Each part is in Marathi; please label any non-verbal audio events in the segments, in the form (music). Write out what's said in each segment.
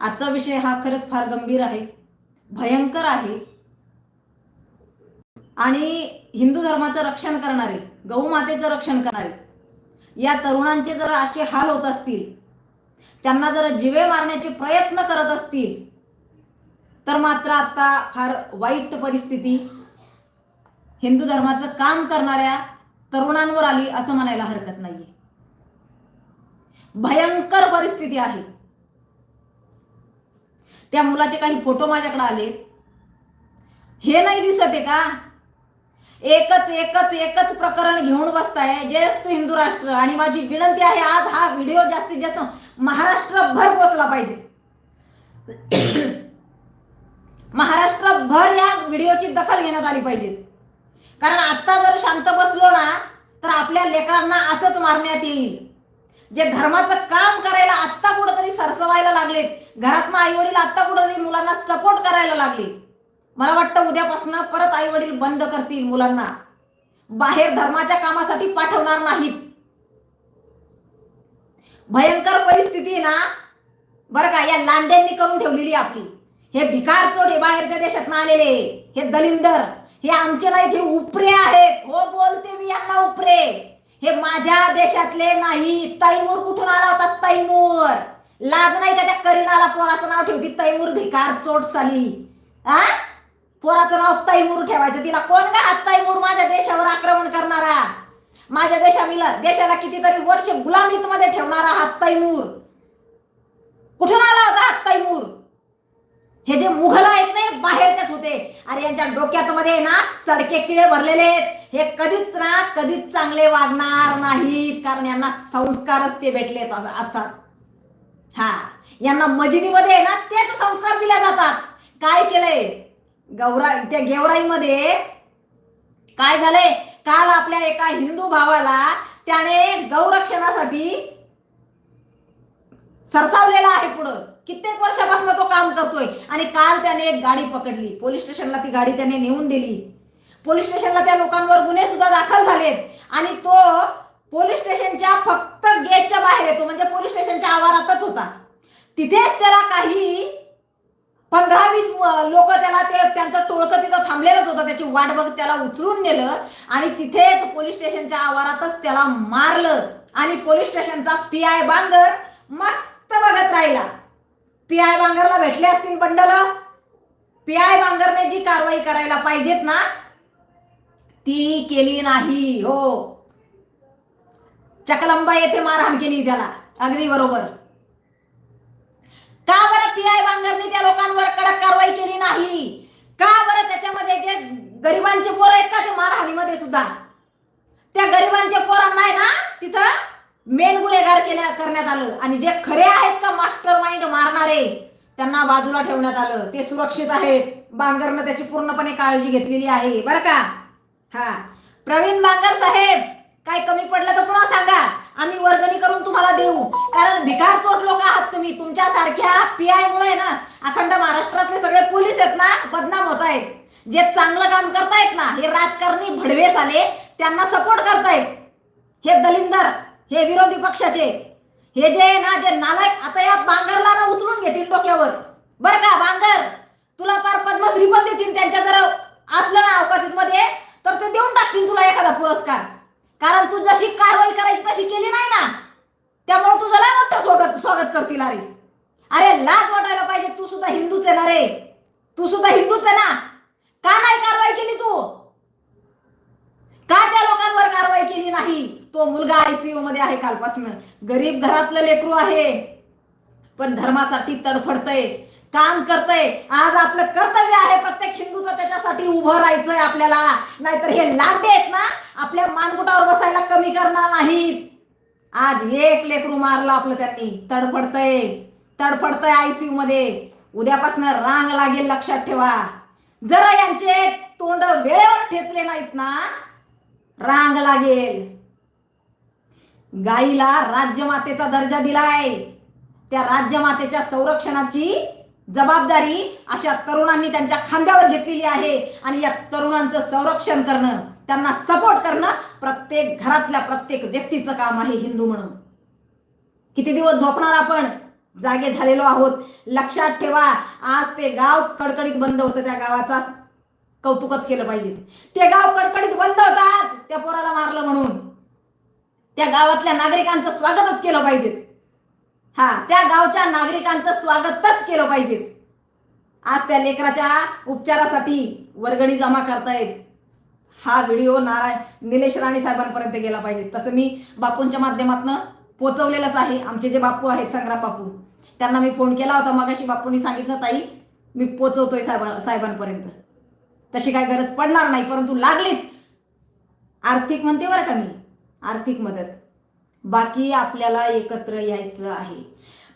आजचा विषय हा खरंच फार गंभीर आहे भयंकर आहे. आणि हिंदू धर्माचं रक्षण करणारे गौमातेचं रक्षण करणारे या तरुणांचे जर असे हाल होत असतील त्यांना जर जिवे मारण्याचे प्रयत्न करत असतील तर मात्र आता फार वाईट परिस्थिती हिंदू धर्माचं काम करणाऱ्या तरुणांवर आली असं म्हणायला हरकत नाहीये. भयंकर परिस्थिती आहे. त्या मुलाचे काही फोटो माझ्याकडे आले. हे नाही दिसत आहे का? एकच एकच एकच प्रकरण घेऊन बसताय. जयस्त हिंदू राष्ट्र. आणि माझी विनंती आहे आज हा व्हिडिओ जास्तीत जास्त महाराष्ट्रभर पोचला पाहिजे. (coughs) महाराष्ट्रभर या व्हिडिओची दखल घेण्यात आली पाहिजे. कारण आत्ता जर शांत बसलो ना तर आपल्या लेकरांना असंच मारण्यात येईल. जे धर्माचं काम करायला आत्ता कुठंतरी सरसवायला लागलेत. घरातनं आई वडील आत्ता कुठंतरी मुलांना सपोर्ट करायला लागले. मला वाटतं उद्यापासून परत आई वडील बंद करतील मुलांना. बाहेर धर्माच्या कामासाठी पाठवणार नाहीत. भयंकर परिस्थिती ना? बरं का या लांड्यांनी करून ठेवलेली आपली. हे भिकार चोट हे बाहेरच्या देशात आलेले हे दलिंदर हे आमचे नाहीत हे उपरे आहेत. हो बोलते मी यांना उपरे. हे माझ्या देशातले नाही तैमूर कुठून आला होता तैमूर? लाज नाही का त्या करीनाला पोराचं नाव ठेवती? तैमूर भिकार चोट साली. हा पोराचं नाव तैमूर ठेवायचं. तिला कोण का हा तैमूर माझ्या देशावर आक्रमण करणारा? माझ्या देशाला देशाला कितीतरी वर्ष गुलामीत मध्ये ठेवणारा हा तैमूर. कुठून आला होता हा तैमूर? हे जे मुघल आहेत ना हे बाहेरचेच होते. अरे यांच्या डोक्यात मध्ये ना सडके किडे भरलेले आहेत. हे कधीच ना कधीच चांगले वागणार नाहीत. कारण यांना संस्कारच ते भेटले असतात. हा. यांना मजिदीमध्ये आहे ना तेच संस्कार दिले जातात. काय केलंय? गौरा त्या गेवराईमध्ये काय झालंय? काल आपल्या एका हिंदू भावाला त्याने गौरक्षणासाठी सरसावलेला आहे पुढं. कित्येक वर्षापासून तो काम करतोय. आणि काल त्याने एक गाडी पकडली. पोलीस स्टेशनला ती गाडी त्याने नेऊन दिली. पोलीस स्टेशनला त्या लोकांवर गुन्हे सुद्धा दाखल झालेत. आणि तो पोलीस स्टेशनच्या फक्त गेटच्या बाहेर येतो. म्हणजे पोलीस स्टेशनच्या आवारातच होता. तिथेच त्याला काही पंधरा वीस लोक त्याला ते त्यांचं टोळकं तिथं थांबलेलंच होतं. त्याची वाट बघ त्याला उचलून नेलं आणि तिथेच पोलीस स्टेशनच्या आवारातच त्याला मारलं. आणि पोलीस स्टेशनचा पी आय बांगर मस्त बघत राहिला. पी आय बांगरला भेटले असतील बंडल? पी आय बांगरने जी कारवाई करायला पाहिजेत ना ती केली नाही हो. चकलंबा येथे मारहाण केली त्याला अगदी बरोबर. का बरं पी आय बांगरने त्या लोकांवर कडक कारवाई केली नाही? का बरं त्याच्यामध्ये जे गरिबांचे पोर आहेत का ते मारहाणीमध्ये सुद्धा? त्या गरिबांच्या पोरांना आहे ना तिथं मेन गुन्हेगार केल्या करण्यात आलं. आणि जे खरे आहेत का मास्टर माइंड मारणारे त्यांना बाजूला ठेवण्यात आलं. ते सुरक्षित आहेत. बांगरनं त्याची पूर्णपणे काळजी घेतलेली आहे. बरं का? हा. प्रवीण बांगर साहेब काय कमी पडलं तर पुन्हा सांगा. आम्ही वर्गणी करून तुम्हाला देऊ. कारण भिकार चोट लोक आहात तुम्ही. तुमच्या सारख्या पी आय मुळे ना अखंड महाराष्ट्रातले सगळे पोलीस आहेत ना बदनाम होत आहेत. जे चांगलं काम करतायत ना हे राजकारणी भडवेस आले त्यांना सपोर्ट करतायत. हे दलिंदर. हे विरोधी पक्षाचे हे जे ना जे नालायक आता या बांगरला ना उचलून घेतील डोक्यावर. बर का बांगर? तुला फार पद्मश्री पण देतील त्यांच्या जर असलं ना अवकाशीमध्ये तर ते देऊन टाकतील तुला एखादा पुरस्कार. कारण तू जशी कारवाई करायची तशी केली नाही ना त्यामुळे तुझं लय मोठं स्वागत स्वागत करतील अरे. अरे लाज वाटायला पाहिजे तू सुद्धा हिंदूच आहे ना रे. तू सुद्धा हिंदूच आहे ना. का नाही कारवाई केली तू? का त्या लोकांवर कारवाई केली नाही? तो मुलगा आयसीयू मध्ये आहे कालपासून. गरीब घरातलं लेकरू आहे पण धर्मासाठी तडफडतय काम करतय. आज आपलं कर्तव्य आहे प्रत्येक हिंदूचं त्याच्यासाठी उभं राहायचंय आपल्याला. नाहीतर हे लांडे आहेत ना आपल्या मानगुटावर बसायला कमी करणार नाहीत. आज एक लेकरू मारलं आपलं त्यांनी. तडफडतय तडफडतय आयसीयू मध्ये. उद्यापासून रांग लागेल लक्षात ठेवा. जरा यांचे तोंड वेळेवर ठेचले नाहीत ना रांग लागेल. गाईला राज्यमातेचा दर्जा दिलाय. त्या राज्यमातेच्या संरक्षणाची जबाबदारी अशा तरुणांनी त्यांच्या खांद्यावर घेतलेली आहे. आणि या तरुणांचं संरक्षण करणं त्यांना सपोर्ट करणं प्रत्येक घरातल्या प्रत्येक व्यक्तीचं काम आहे हिंदू म्हणून. किती दिवस झोपणार आपण? जागे झालेलो आहोत. लक्षात ठेवा आज ते गाव कडकडीत बंद होतं त्या गावाचा. कौतुकच केलं पाहिजे. ते गाव कडकडीत बंद होतं आज. त्या पोराला मारलं म्हणून. त्या गावातल्या नागरिकांचं स्वागतच केलं पाहिजे. हा त्या गावच्या नागरिकांचं स्वागतच केलं पाहिजे. आज त्या लेकराच्या उपचारासाठी वर्गणी जमा करतायत. हा व्हिडिओ नारायण निलेश राणे साहेबांपर्यंत गेला पाहिजे. तसं मी बापूंच्या माध्यमातून पोचवलेलंच आहे. आमचे जे बापू आहेत संग्राम बापू त्यांना मी फोन केला होता. मगाशी बापूंनी सांगितलं ताई मी पोचवतोय साहेबां साहेबांपर्यंत. तशी काय गरज पडणार नाही परंतु लागलीच. आर्थिक म्हणते बरं का मी. आर्थिक मदत. बाकी आपल्याला एकत्र यायचं आहे.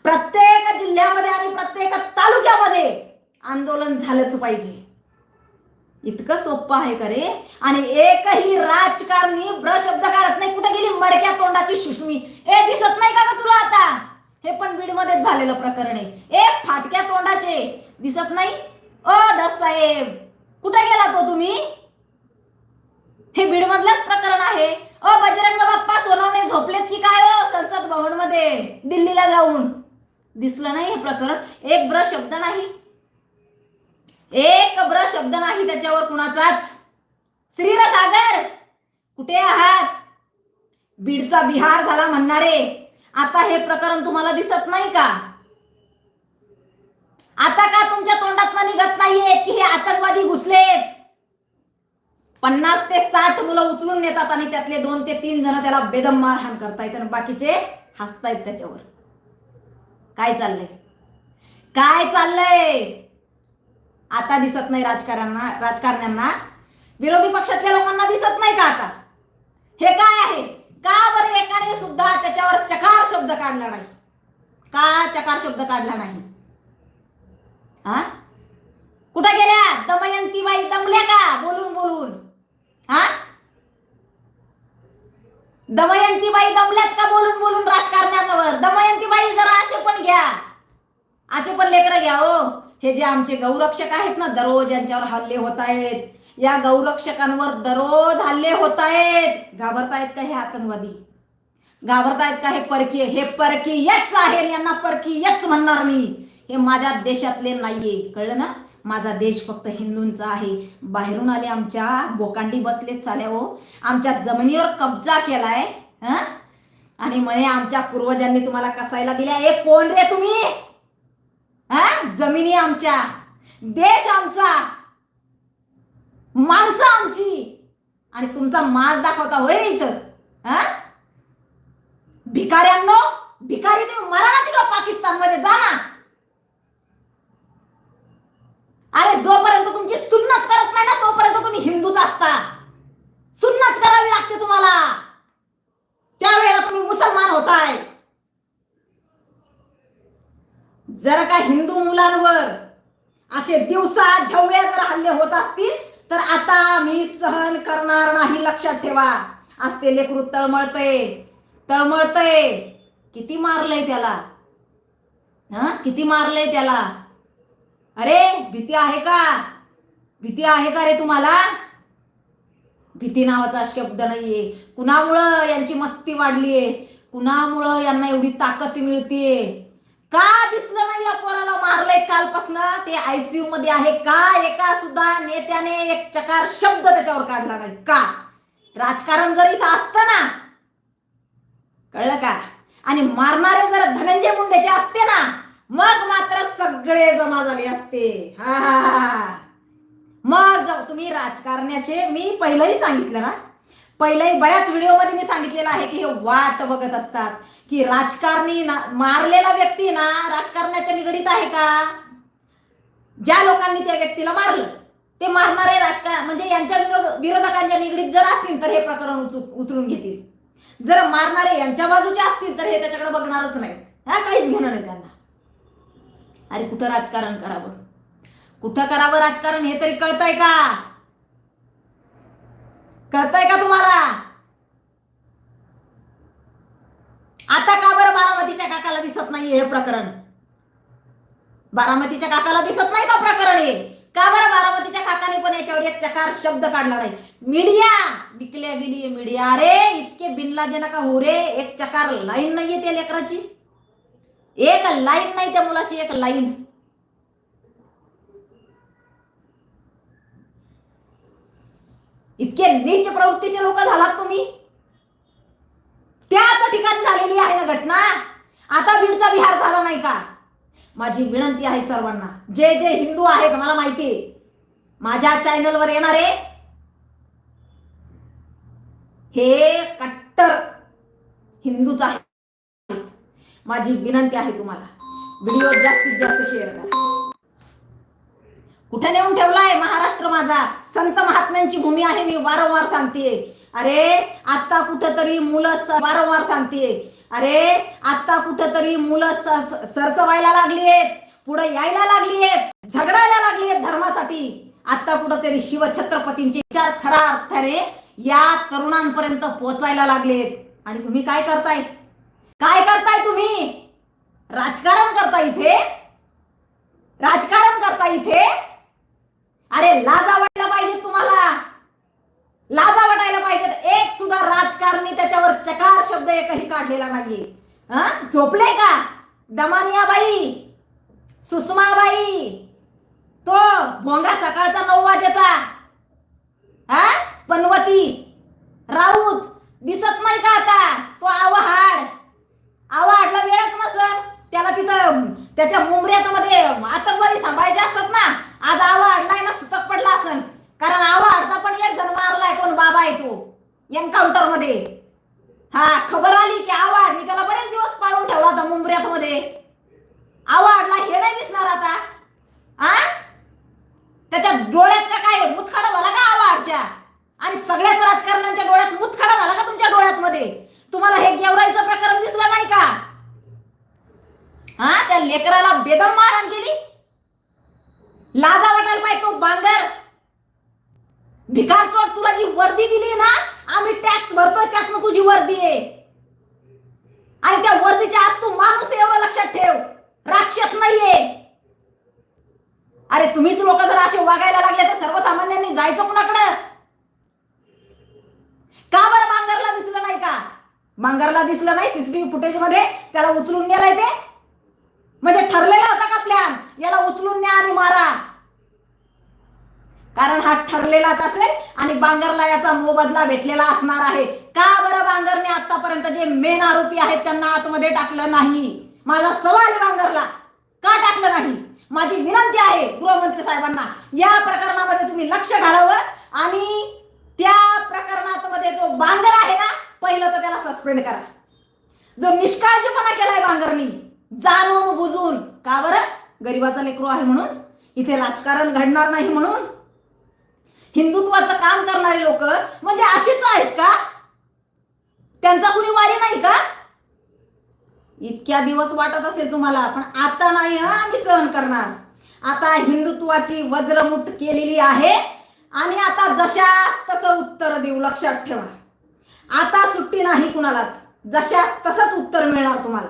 प्रत्येक जिल्ह्यामध्ये आणि प्रत्येक तालुक्यामध्ये आंदोलन झालंच पाहिजे. इतकं सोपं आहे का रे? आणि एकही राजकारणी ब्र शब्द काढत नाही. कुठे गेली मडक्या तोंडाची सुषमी? ए दिसत नाही का ग तुला आता? हे पण बीडमध्येच झालेलं प्रकरण आहे. एक फाटक्या तोंडाचे. दिसत नाही? ओ दस साहेब कुठे गेला तो तुम्ही? हे बीडमधलंच प्रकरण आहे. ओ बजरंग बाप्पा सोनवणे झोपलेत की काय हो संसद भवनमध्ये दिल्लीला जाऊन. दिसलं नाही हे प्रकरण. एक ब्र शब्द नाही. एक ब्र शब्द नाही त्याच्यावर कुणाचाच. श्रीरसागर कुठे आहात? बीडचा बिहार झाला म्हणणारे. आता हे प्रकरण तुम्हाला दिसत नाही का? आता का तुमच्या तोंडात निघत नाहीये की हे आतंकवादी घुसलेत? पन्नास ते साठ मुलं उचलून नेतात आणि त्यातले दोन ते तीन जण त्याला बेदम मारहाण करतायत आणि बाकीचे हसतायत त्याच्यावर. काय चाललंय? काय चाललंय? आता दिसत नाही राजकारण्यांना राजकारण्यांना. विरोधी पक्षातल्या लोकांना दिसत नाही का आता? हे काय आहे? का बरं एकाने सुद्धा त्याच्यावर चकार शब्द काढला नाही? का चकार शब्द काढला नाही? हा कुठं गेल्या? दमयंतीबाई दमल्या का? बोलून बोलून. हा? दमयंती बाई दमल्यात का बोलून बोलून राजकारण्यावर दमयंती बाई जरा असे पण घ्या. असे पण लेकरं घ्या हो. हे जे आमचे गौरक्षक आहेत ना दररोज यांच्यावर हल्ले होत आहेत. या गौरक्षकांवर दररोज हल्ले होत आहेत. घाबरतायत का हे आतंकवादी? घाबरतायत का हे परकीय? हे परकीयच आहे यांना परकीयच म्हणणार मी. हे माझ्या देशातले नाहीये. कळलं ना? माझा देश फक्त हिंदूंचा आहे. बाहेरून आले आमच्या बोकांडी बसलेच साल्या हो. आमच्या जमिनीवर कब्जा केलाय हं? आणि म्हणे आमच्या पूर्वजांनी तुम्हाला कसायला दिल्या? हे कोण रे तुम्ही? हा? जमिनी आमच्या देश आमचा माणसं आमची. आणि तुमचा माज दाखवता होय रे इथं हा? भिकाऱ्यांनो भिकारी तुम्ही मरा ना तिकडं पाकिस्तानमध्ये जा ना. अरे जोपर्यंत तुमची सुन्नत करत नाही ना तोपर्यंत तुम्ही हिंदूच असता. सुन्नत करावी लागते तुम्हाला. त्यावेळेला तुम्ही मुसलमान होताय. जर का हिंदू मुलांवर असे दिवसा ढवळ्या जर हल्ले होत असतील तर आता मी सहन करणार नाही लक्षात ठेवा. असते लेकरू तळमळतय. तळमळतय. किती मारलंय त्याला? हा? किती मारलंय त्याला? अरे भीती आहे का? भीती आहे का रे तुम्हाला? भीती नावाचा शब्द नाहीये. कुणामुळं यांची मस्ती वाढलीये? कुणामुळं यांना एवढी ताकद मिळतीये? का दिसलं नाही या पोराला मारलंय कालपासून? ते आयसीयू मध्ये आहे का? एका सुद्धा नेत्याने एक चकार शब्द त्याच्यावर काढला नाही. का? राजकारण जर इथं असतं ना कळलं का? आणि मारणारे जर धनंजय मुंडेचे असते ना मग मात्र सगळे जमा झाले असते. हा मग जाऊ तुम्ही राजकारण्याचे मी पहिलंही सांगितलं ना? पहिलंही बऱ्याच व्हिडिओमध्ये मी सांगितलेलं आहे की हे वाट बघत असतात. की राजकारणी ना मारलेला व्यक्ती ना राजकारणाच्या निगडीत आहे का? ज्या लोकांनी त्या व्यक्तीला मारलं ते मारणारे राजकारण म्हणजे यांच्या विरोध विरोधकांच्या निगडीत जर असतील तर हे प्रकरण उचू उचलून घेतील. जर मारणारे यांच्या बाजूचे असतील तर हे त्याच्याकडे बघणारच नाहीत. हा काहीच घेणार नाही त्यांना. अरे कुठं राजकारण करावं? कुठं करावं राजकारण हे तरी कळतंय का? कळतंय का तुम्हाला? आता का बरं बारामतीच्या काकाला दिसत नाहीये हे प्रकरण? बारामतीच्या काकाला दिसत नाही का प्रकरण हे? का बरं बारामतीच्या काकाने पण याच्यावर एक चकार शब्द काढला नाही? मीडिया! विकल्या गेली मीडिया. अरे इतके बिनलाजे नका हो रे. एक चकार लाईन नाहीये त्या लेकराची. एक लाईन नाही त्या मुलाची एक लाईन. इतके नीच प्रवृत्तीचे लोक झालात तुम्ही. त्याच ठिकाणी झालेली आहे ना घटना. आता बीडचा विहार झाला नाही का? माझी विनंती आहे सर्वांना. जे जे हिंदू आहेत मला माहिती माझ्या चॅनलवर येणारे हे कट्टर हिंदूच आहे माझी विनंती आहे तुम्हाला. व्हिडिओ जास्तीत जास्त शेअर करा. कुठे नेऊन ठेवलाय महाराष्ट्र माझा? संत महात्म्यांची भूमी आहे मी वारंवार सांगतेय. अरे आता कुठंतरी मुलं वारंवार सांगतेय. अरे आता कुठंतरी मुलं सरसवायला लागली आहेत पुढे यायला लागली आहेत झगडायला लागली आहेत धर्मासाठी. आता कुठंतरी शिवछत्रपतींचे विचार खरा अर्थाने या तरुणांपर्यंत पोहोचायला लागलेत. आणि तुम्ही काय करताय? काय करताय तुम्ही? राजकारण करता इथे? राजकारण करता इथे? अरे लाजा वाटायला पाहिजे तुम्हाला. लाजा वाटायला पाहिजे एक सुद्धा राजकारणी त्याच्यावर चकार शब्द एकही काढलेला नाहीये. हा? झोपले का? दमानियाबाई सुषमाबाई तो भोंगा सकाळचा नऊ वाजेचा. हा? पनवती राऊत दिसत नाही का आता? तो आवाहाड. आवाडला वेळच नसल त्याला तिथं त्याच्या मुंबऱ्यात मध्ये आतंकवादी सांभाळायचे असतात ना आज आवाहाडला ना सुतक पडला असन. कारण आवाहाडचा पण एक जण मारलाय कोण बाबा आहे तो एन्काउंटरमध्ये. हा खबर आली की आवाड मी त्याला बरेच दिवस पाळून ठेवला होता मुंबऱ्यात मध्ये. आवाडला हे नाही दिसणार आता. आ? त्याच्या डोळ्यात का काय मुतखडा झाला का आवाडच्या आणि सगळ्याच राजकारण्यांच्या डोळ्यात मुतखडा झाला का तुमच्या डोळ्यात मध्ये? तुम्हाला हे गेवराईचं प्रकरण दिसलं नाही का? हा त्या लेकराला बेदम मारण केली? लाजा वाटायला पाहिजे तो बांगर. भिकार चोट तुला जी वर्दी दिली ना आम्ही टॅक्स भरतोय त्यातनं तुझी वर्दी आहे. आणि त्या वर्दीच्या आत तू माणूस एवढं लक्षात ठेव. राक्षस नाहीये. अरे तुम्हीच लोक जर असे वागायला लागले तर सर्वसामान्यांनी जायचं कुणाकडं? का बरं बांगरला दिसलं नाही का? मांगरला दिसलं नाही सीसीटीव्ही फुटेजमध्ये त्याला उचलून नेलाय ते. म्हणजे ठरलेला होता का प्लॅन याला उचलून न्या आणि मारा. कारण हा ठरलेलाच असेल आणि बांगरला याचा मोबदला भेटलेला असणार आहे. का बरं बांगरने आतापर्यंत जे मेन आरोपी आहेत त्यांना आतमध्ये टाकलं नाही? माझा सवाल आहे बांगरला. का टाकलं नाही? माझी विनंती आहे गृहमंत्री साहेबांना या प्रकरणामध्ये तुम्ही लक्ष घालावं आणि त्या प्रकरणात मध्ये जो बांगर आहे ना पहिलं तर त्याला सस्पेंड करा. जो निष्काळजीपणा केलाय बांगरनी जाणून बुजून का बरं? गरीबाचा लेकरू आहे म्हणून? इथे राजकारण घडणार नाही म्हणून? हिंदुत्वाचं काम करणारे लोक म्हणजे अशीच आहेत का? त्यांचा कुणी वारी नाही का? इतक्या दिवस वाटत असेल तुम्हाला पण आता नाही हा आम्ही सहन करणार. आता हिंदुत्वाची वज्रमुठ केलेली आहे आणि आता जशास तसं उत्तर देऊ. लक्षात ठेवा. आता सुट्टी नाही कुणालाच. जशास तसंच उत्तर मिळणार तुम्हाला.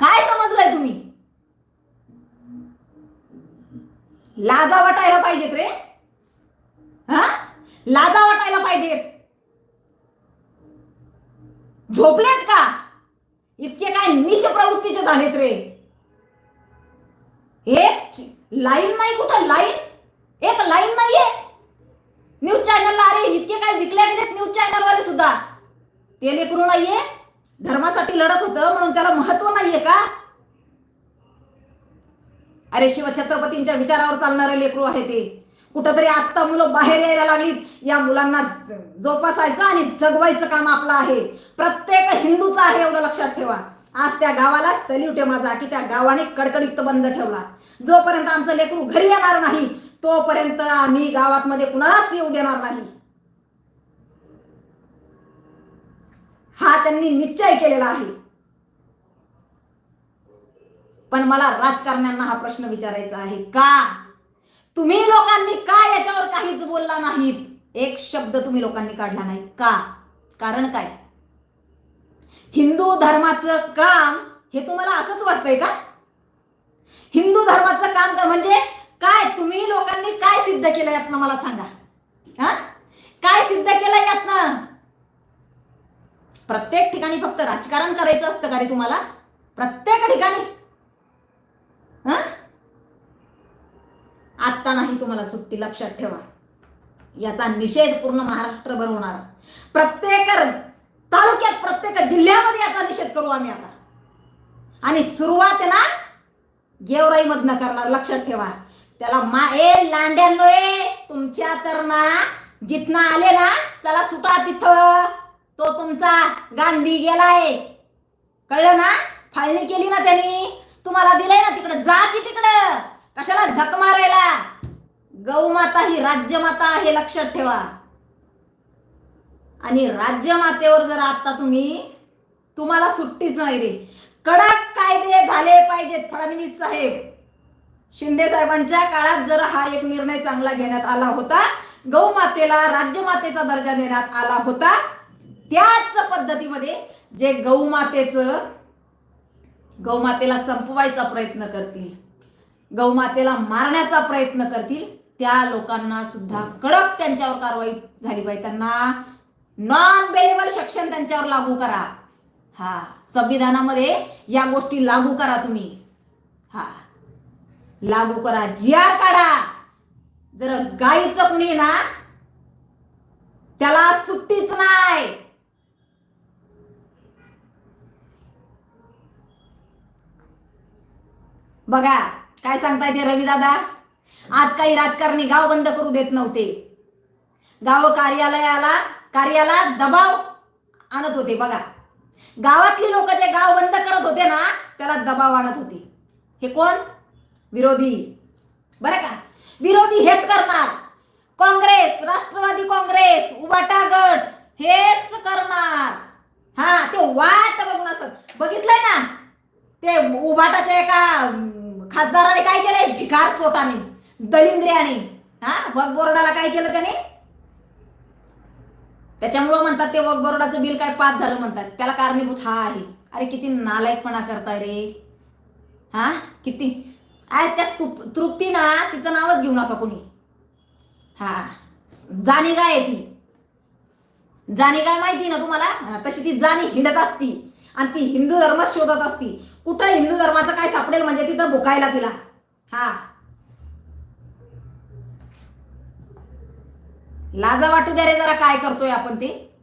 काय समजलंय तुम्ही? लाजा वाटायला पाहिजेत रे. हा? लाजा वाटायला पाहिजेत. झोपलेत का? इतके काय नीच प्रवृत्तीचे झालेत रे. एक लाईन नाही कुठं? लाईन? एक लाईन नाहीये? न्यूज चॅनलला अरे इतके काय विकल्या गेलेत न्यूज चॅनलवाले सुद्धा. ते लेकरू नाहीये. धर्मासाठी लढत होतं म्हणून त्याला महत्त्व नाहीये का? अरे शिवछत्रपतींच्या विचारावर चालणारे लेकरू आहे ते. कुठंतरी आत्ता मुलं बाहेर यायला लागलीत. या मुलांना जोपासायचं आणि जगवायचं काम आपलं आहे. प्रत्येक हिंदूचं आहे एवढं लक्षात ठेवा. आज त्या गावाला सल्यूट आहे माझा की त्या गावाने कडकडीत बंद ठेवला. जोपर्यंत आमचं लेकरू घरी येणार नाही तोपर्यंत आम्ही गावात मध्ये कुणालाच येऊ देणार नाही. हा त्यांनी निश्चय केलेला आहे. पण मला राजकारण्यांना हा प्रश्न विचारायचा आहे का? तुम्ही लोकांनी का याच्यावर काहीच बोलला नाहीत? एक शब्द तुम्ही लोकांनी काढला नाही का? कारण काय? हिंदू धर्माचं काम हे तुम्हाला असंच वाटतंय का? हिंदू धर्माचं काम म्हणजे काय तुम्ही लोकांनी काय सिद्ध केलं यातनं मला सांगा? हा? काय सिद्ध केलं यातनं? प्रत्येक ठिकाणी फक्त राजकारण करायचं असतं का रे तुम्हाला? प्रत्येक ठिकाणी. हं? आत्ता नाही तुम्हाला सुट्टी लक्षात ठेवा. याचा निषेध पूर्ण महाराष्ट्रभर होणार. प्रत्येक तालुक्यात प्रत्येक जिल्ह्यामध्ये याचा निषेध करू आम्ही आता. आणि सुरुवातीला गेवराईमधनं गेवराई करणार लक्षात ठेवा. त्याला मा ए लांड्यांनो ए तुमच्या तर ना जिथनं आले ना चला सुटा तिथं. तो तुमचा गांधी गेलाय. कळलं ना? फाळणी केली ना त्यांनी. तुम्हाला दिलंय ना तिकडं. जा की तिकडं. कशाला झक मारायला? गौमाता ही राज्यमाता आहे लक्षात ठेवा. आणि राज्यमातेवर जर आता तुम्ही तुम्हाला सुट्टीच नाही रे. कडक कायदे झाले पाहिजेत फडणवीस साहेब. शिंदे साहेबांच्या काळात जर हा एक निर्णय चांगला घेण्यात आला होता गौमातेला राज्यमातेचा दर्जा देण्यात आला होता त्याच पद्धतीमध्ये जे गौमातेचं गौमातेला संपवायचा प्रयत्न करतील गौमातेला मारण्याचा प्रयत्न करतील त्या लोकांना सुद्धा कडक त्यांच्यावर कारवाई झाली पाहिजे. त्यांना नॉन बेलेबल सेक्शन त्यांच्यावर लागू करा. हा संविधानामध्ये या गोष्टी लागू करा तुम्ही. लागू करा जी आर काढा. जर गाईचं कुणी ना त्याला सुट्टीच नाही. बघा काय सांगताय ते रवी दादा? आज काही राजकारणी गाव बंद करू देत नव्हते. गाव कार्यालयाला कार्याला दबाव आणत होते बघा. गावातली लोक जे गाव बंद करत होते ना त्याला दबाव आणत होते. हे कोण? विरोधी. बरं का? विरोधी हेच करणार. काँग्रेस राष्ट्रवादी काँग्रेस उबाटा गट हेच करणार. हा ते वाट बघून असत बघितलंय ना? ते उबाटाच्या एका खासदाराने काय केलंय? भिकार चोटाने दलिंद्र्याने. हा वक बोर्डाला काय केलं त्याने? त्याच्यामुळं म्हणतात ते वक बोर्डाचं बिल काय पास झालं म्हणतात. त्याला कारणीभूत हा आहे. अरे किती नालायकपणा करताय रे. हा किती आहे त्या तृप्ती ना तिचं नावच घेऊ नका कोणी. हा. जाणी गाय आहे ती. जाणी गाय माहिती ना तुम्हाला? तशी ती जाणी हिंडत असती. आणि ती हिंदू धर्म शोधत असती. कुठं हिंदू धर्माचं काय सापडेल म्हणजे तिथं भुकायला तिला. हा. लाजा वाटू द्या रे जरा काय करतोय आपण ते.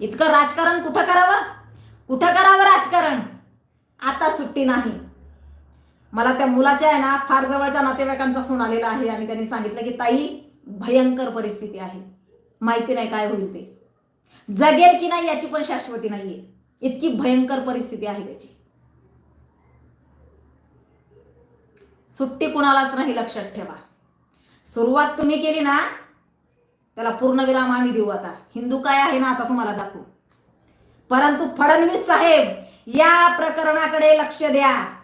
इतकं राजकारण कुठं करावं? कुठं करावं राजकारण? आता सुट्टी नाही. मला त्या मुलाच्या आहे ना फार जवळच्या नातेवाईकांचा फोन आलेला आहे आणि त्यांनी सांगितलं की ताई भयंकर परिस्थिती आहे. माहिती नाही काय होईल ते. जगेल की नाही याची पण शाश्वती नाहीये. इतकी भयंकर परिस्थिती आहे त्याची. सुट्टी कुणालाच नाही लक्षात ठेवा. सुरुवात तुम्ही केली ना त्याला पूर्णविराम आम्ही देऊ आता. हिंदू काय आहे ना आता तुम्हाला दाखवू. परंतु फडणवीस साहेब या प्रकरणाकडे लक्ष द्या.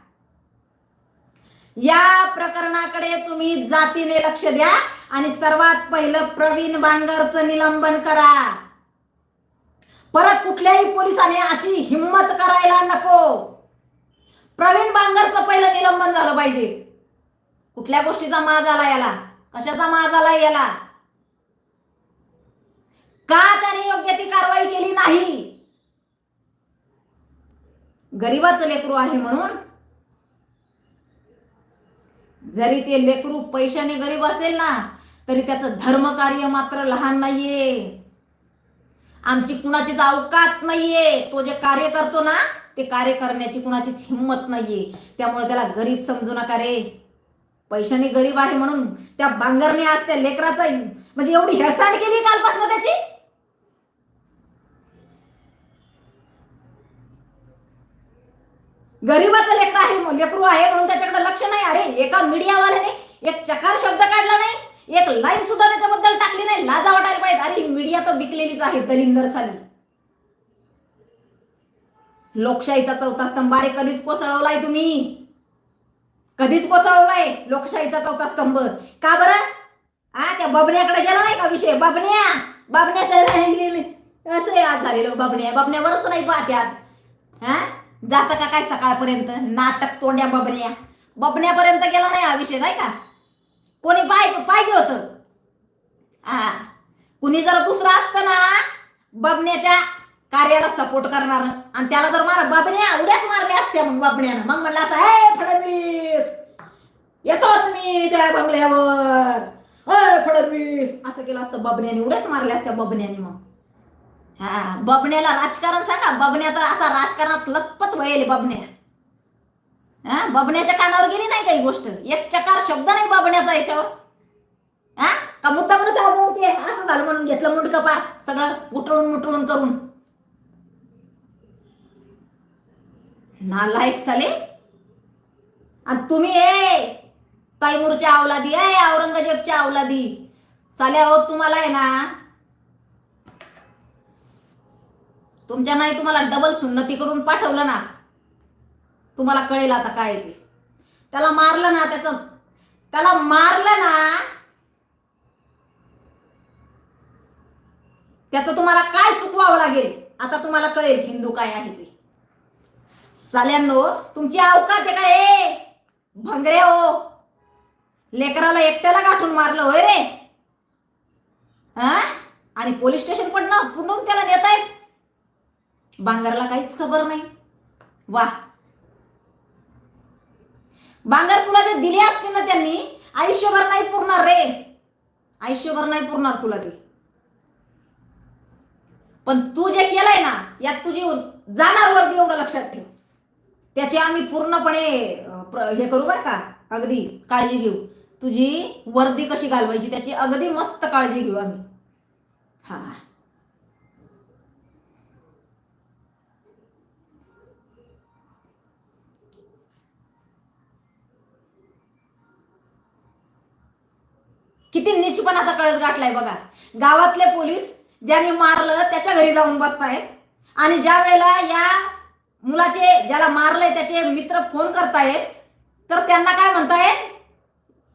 या प्रकरणाकडे तुम्ही जातीने लक्ष द्या आणि सर्वात पहिलं प्रवीण बांगरचं निलंबन करा. परत कुठल्याही पोलिसाने अशी हिंमत करायला नको. प्रवीण बांगरचं पहिलं निलंबन झालं पाहिजे. कुठल्या गोष्टीचा माज आला याला? कशाचा माज आला याला? का त्याने योग्य ती कारवाई केली नाही? गरीबाचं लेकरू आहे म्हणून जरी ते लेकरू पैशाने गरीब असेल ना तरी त्याचं धर्मकार्य मात्र लहान नाहीये. आमची कुणाचीच अवकात नाहीये. तो जे कार्य करतो ना ते कार्य करण्याची कुणाचीच हिंमत नाहीये. त्यामुळे त्याला गरीब समजू नका रे. पैशाने गरीब आहे म्हणून त्या बांगरने आज त्या लेकराचा म्हणजे एवढी हेळसांड केली कालपासून त्याची? गरीबाचं लेकर आहे लेकरू आहे म्हणून त्याच्याकडे लक्ष नाही. अरे एका मीडियावाल्याने एक चकार शब्द काढला नाही. एक लाईन सुद्धा त्याच्याबद्दल टाकली नाही. लाजा वाटायला पाहिजे. अरे मीडिया तर विकलेलीच आहे दलिंदर साली. लोकशाहीचा चौथा स्तंभ. अरे कधीच कोसळवलाय तुम्ही. कधीच कोसळवलाय लोकशाहीचा चौथा स्तंभ. का बरं? हा त्या बबण्याकडे गेला नाही का विषय? बबण्या बबण्याकडे असं आहे आज झालेलं बबण्या बबण्यावरच नाही पाहते आज. हा जातं का काय सकाळपर्यंत? नाटक तोंड्या बबण्या बबण्यापर्यंत गेला नाही हा विषय नाही का? कोणी पाहायचं पाहिजे होतं. हा कुणी जर दुसरं असतं ना बबण्याच्या कार्याला सपोर्ट करणार. आणि त्याला जर मार बाबण्या उड्याच मारल्या असत्या मग बाबण्यानं मग म्हणलं आता हे फडणवीस! येतोच मी त्या बंगल्यावर. अय फडणवीस! असं केलं असतं बबण्याने उड्याच मारल्या असत्या बबण्याने मग. हा बबण्याला राजकारण सांगा. बबण्याचा असा राजकारणात लखपत व्हायले बबण्या. हा बबण्याच्या कानावर गेली नाही काही गोष्ट. एक चकार शब्द नाही बबण्याचा याच्यावर. हा? का मुद्दा म्हणून ते असं झालं म्हणून घेतलं मुंडकं पार. सगळं उठळून मुटळून करून. नालायक साले आणि तुम्ही ए तैमूरच्या अवलादी ए औरंगजेबच्या अवलादी साल्या हो तुम्हाला आहे ना तुमच्या नाही तुम्हाला डबल सुन्नती करून पाठवलं ना तुम्हाला कळेल आता काय ते. त्याला मारलं ना त्याचं त्याला मारलं ना त्याचं तुम्हाला काय चुकवावं लागेल? आता तुम्हाला कळेल हिंदू काय आहे ते. साल्यांनो तुमची अवकात आहे का ए भंगरे हो. लेकराला एकट्याला गाठून मारलं होय रे. हा? आणि पोलीस स्टेशन पण ना पुढून त्याला नेतायत. बांगरला काहीच खबर नाही. वा. बांगर तुला जे दिले असते ना त्यांनी आयुष्यभर नाही पुरणार रे. आयुष्यभर नाही पुरणार तुला ते. पण तू जे केलंय ना यात तुझी जाणार वर्दी एवढं लक्षात ठेव. त्याची आम्ही पूर्णपणे हे करू बरं का अगदी काळजी घेऊ. तुझी वर्दी कशी घालवायची त्याची अगदी मस्त काळजी घेऊ आम्ही. हा. किती निचपणाचा कळस गाठलाय बघा. गावातले पोलीस ज्यांनी मारलं त्याच्या घरी जाऊन बसतायत. आणि ज्या वेळेला या मुलाचे ज्याला मारलंय त्याचे मित्र फोन करतायत तर त्यांना काय म्हणतायत?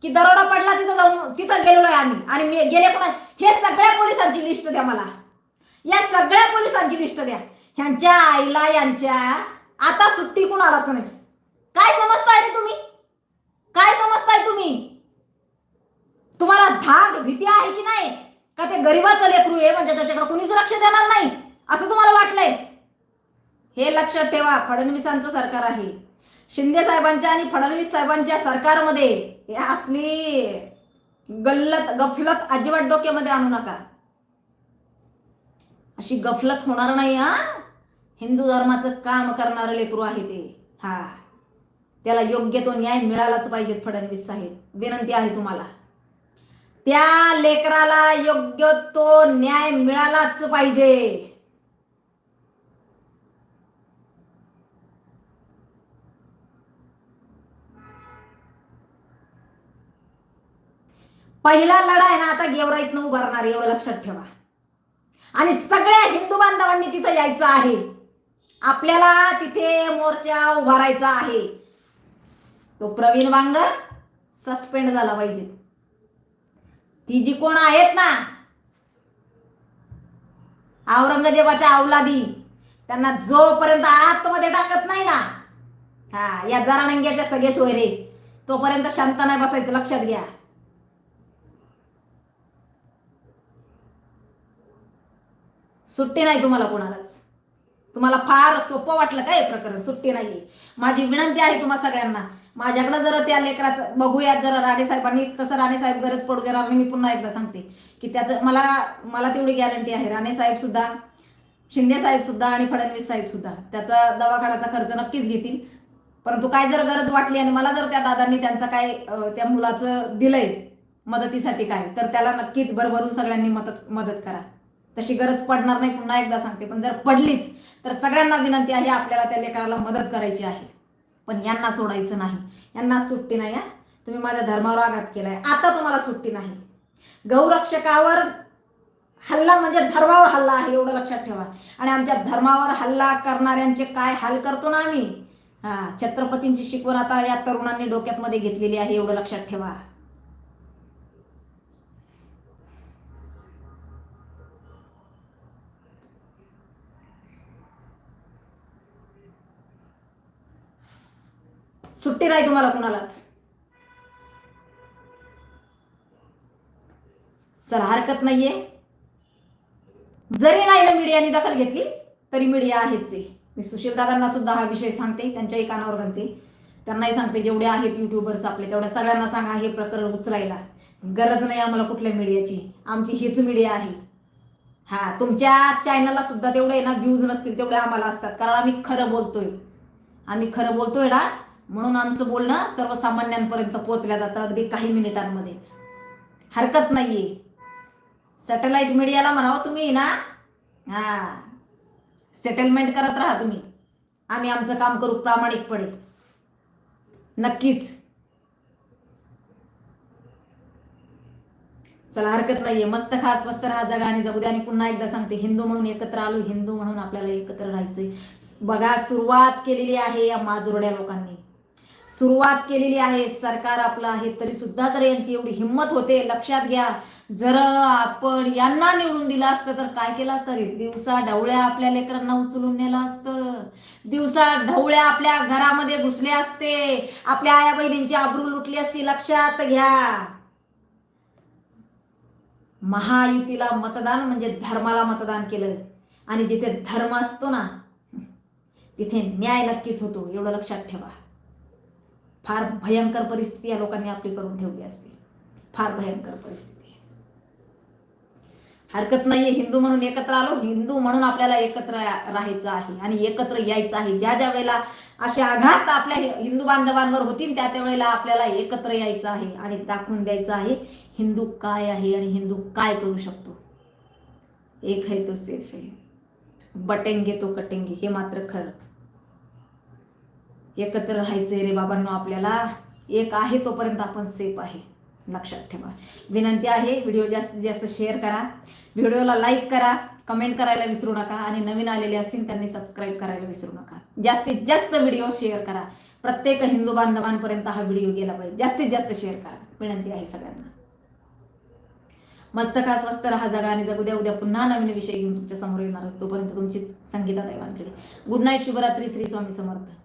की दरोडा पडला तिथं जाऊन तिथं गेलेलो आहे आम्ही. आणि मी गेले कोणा हे सगळ्या पोलिसांची लिस्ट द्या मला. या सगळ्या पोलिसांची लिस्ट द्या. ह्यांच्या आईला यांच्या आता सुट्टी कुणालाच नाही. काय समजताय रे तुम्ही? काय समजताय तुम्ही? तुम्हाला धाग भीती आहे की नाही? का ते गरीबाचं लेकरू आहे? म्हणजे त्याच्याकडे कुणीच लक्ष देणार नाही. असं तुम्हाला वाटलंय? हे लक्षात ठेवा फडणवीसांचं सरकार आहे. शिंदे साहेबांच्या आणि फडणवीस साहेबांच्या सरकारमध्ये हे असली गल्लत गफलत अजिबात डोक्यामध्ये आणू नका. अशी गफलत होणार नाही हा? हिंदू धर्माचं काम करणारं लेकरू आहे ते. हा. त्याला योग्य तो न्याय मिळालाच पाहिजे फडणवीस साहेब. विनंती आहे तुम्हाला. त्या लेकराला योग्य तो न्याय मिळालाच पाहिजे. पहिला लढा आहे ना आता गेवराईतनं उभारणार एवढं लक्षात ठेवा. आणि सगळ्या हिंदू बांधवांनी तिथं यायचं आहे. आपल्याला तिथे मोर्चा उभारायचा आहे. तो प्रवीण वांगर सस्पेंड झाला पाहिजे. ती जी कोण आहेत ना औरंगजेबाच्या अवलादी त्यांना जोपर्यंत आतमध्ये टाकत नाही ना हा या जरानंग्याच्या सगळे सोयरे तोपर्यंत शांत नाही बसायचं लक्षात घ्या. सुट्टी नाही तुम्हाला कोणालाच. तुम्हाला फार सोपं वाटलं काय हे प्रकरण? सुट्टी नाही माझी विनंती आहे तुम्हा सगळ्यांना माझ्याकडे जर त्या लेकराचं बघूयात जरा राणेसाहेबांनी तसं राणेसाहेब गरज पडू देणार नाही मी पुन्हा एकदा सांगते की त्याचं मला मला तेवढी गॅरंटी आहे. राणेसाहेब सुद्धा शिंदे साहेब सुद्धा आणि फडणवीस साहेब सुद्धा त्याचा दवाखान्याचा खर्च नक्कीच घेतील. परंतु काय जर गरज वाटली आणि मला जर त्या दादांनी त्यांचं काय त्या मुलाचं दिलंय मदतीसाठी काय तर त्याला नक्कीच भरभरून सगळ्यांनी मदत मदत करा. तशी गरज पडणार नाही पुन्हा एकदा सांगते. पण जर पडलीच तर सगळ्यांना विनंती आहे आपल्याला त्या लेकराला मदत करायची आहे. पण यांना सोडायचं नाही. यांना सुट्टी नाही हा. तुम्ही माझ्या धर्मावर आघात केलाय. आता तुम्हाला सुट्टी नाही. गौरक्षकावर हल्ला म्हणजे धर्मावर हल्ला आहे एवढं लक्षात ठेवा. आणि आमच्या धर्मावर हल्ला करणाऱ्यांचे काय हाल करतो ना आम्ही? हा छत्रपतींची शिकवण आता या तरुणांनी डोक्यात मध्ये घेतलेली आहे एवढं लक्षात ठेवा. सुट्टी नाही तुम्हाला कुणालाच. चला हरकत नाहीये. जरी नाही ना मीडियाने दखल घेतली तरी मीडिया आहेच आहे. मी सुशीलदादांना सुद्धा हा विषय सांगते त्यांच्याही कानावर घालते. त्यांनाही सांगते जेवढे आहेत युट्यूबर्स आपले तेवढ्या सगळ्यांना सांगा हे प्रकरण उचलायला. गरज नाही आम्हाला कुठल्या मीडियाची. आमची हीच मीडिया आहे. हा तुमच्या चॅनलला सुद्धा तेवढे ना व्ह्यूज नसतील तेवढे आम्हाला असतात. कारण आम्ही खरं बोलतोय. आम्ही खरं बोलतोय ना म्हणून आमचं बोलणं सर्वसामान्यांपर्यंत पोहोचल्या जातं अगदी काही मिनिटांमध्येच. हरकत नाहीये. सॅटेलाइट मीडियाला म्हणावं तुम्ही ना? हा. सेटलमेंट करत राहा तुम्ही. आम्ही आमचं काम करू प्रामाणिकपणे. नक्कीच. चला हरकत नाहीये. मस्त खा स्वस्त राहा जगा आणि जगू द्या. आणि पुन्हा एकदा सांगते हिंदू म्हणून एकत्र आलो हिंदू म्हणून आपल्याला एकत्र राहायचंय. बघा सुरुवात केलेली आहे या माजुरड्या लोकांनी. सुरुवात केलेली आहे. सरकार आपलं आहे तरी सुद्धा जर यांची एवढी हिंमत होते लक्षात घ्या. जर आपण यांना निवडून दिलं असतं तर काय केलं असतं? दिवसा ढवळ्या आपल्या लेकरांना उचलून नेलं असतं. दिवसा ढवळ्या आपल्या घरामध्ये घुसले असते. आपल्या आया बहिणींची आबरू लुटली असती. लक्षात घ्या. महायुतीला मतदान म्हणजे धर्माला मतदान केलं. आणि जिथे धर्म असतो ना तिथे न्याय नक्कीच होतो. एवढं लक्षात ठेवा. फार भयंकर परिस्थिती या लोकांनी आपली करून ठेवली असती. फार भयंकर परिस्थिती. हरकत नाहीये हिंदू म्हणून एकत्र आलो हिंदू म्हणून आपल्याला एकत्र राहायचं आहे आणि एकत्र यायचं आहे. ज्या ज्या वेळेला असे आघात आपल्या हिंदू बांधवांवर होतील त्या त्या वेळेला आपल्याला एकत्र यायचं आहे आणि दाखवून द्यायचं आहे हिंदू काय आहे आणि हिंदू काय करू शकतो? एक है तो सेफ आहे. बटेंगे तो कटेंगे हे मात्र खरं. एकत्र राहायचंय रे बाबांनो आपल्याला. एक आहे तोपर्यंत आपण सेफ आहे. लक्षात ठेवा. विनंती आहे व्हिडिओ जास्तीत जास्त शेअर करा. व्हिडिओला लाईक करा. कमेंट करायला विसरू नका. आणि नवीन आलेले असतील त्यांनी सबस्क्राईब करायला विसरू नका. जास्तीत जास्त व्हिडिओ शेअर करा. प्रत्येक हिंदू बांधवांपर्यंत हा व्हिडिओ गेला पाहिजे. जास्तीत जास्त शेअर करा. विनंती आहे सगळ्यांना. मस्त खा स्वस्त राहा जगा आणि जगू द्या. उद्या पुन्हा नवीन विषय घेऊन तुमच्यासमोर येणार असतो. तोपर्यंत तुमचीच संगीता दैवांकडे. गुड नाईट शुभरात्री श्री स्वामी समर्थ.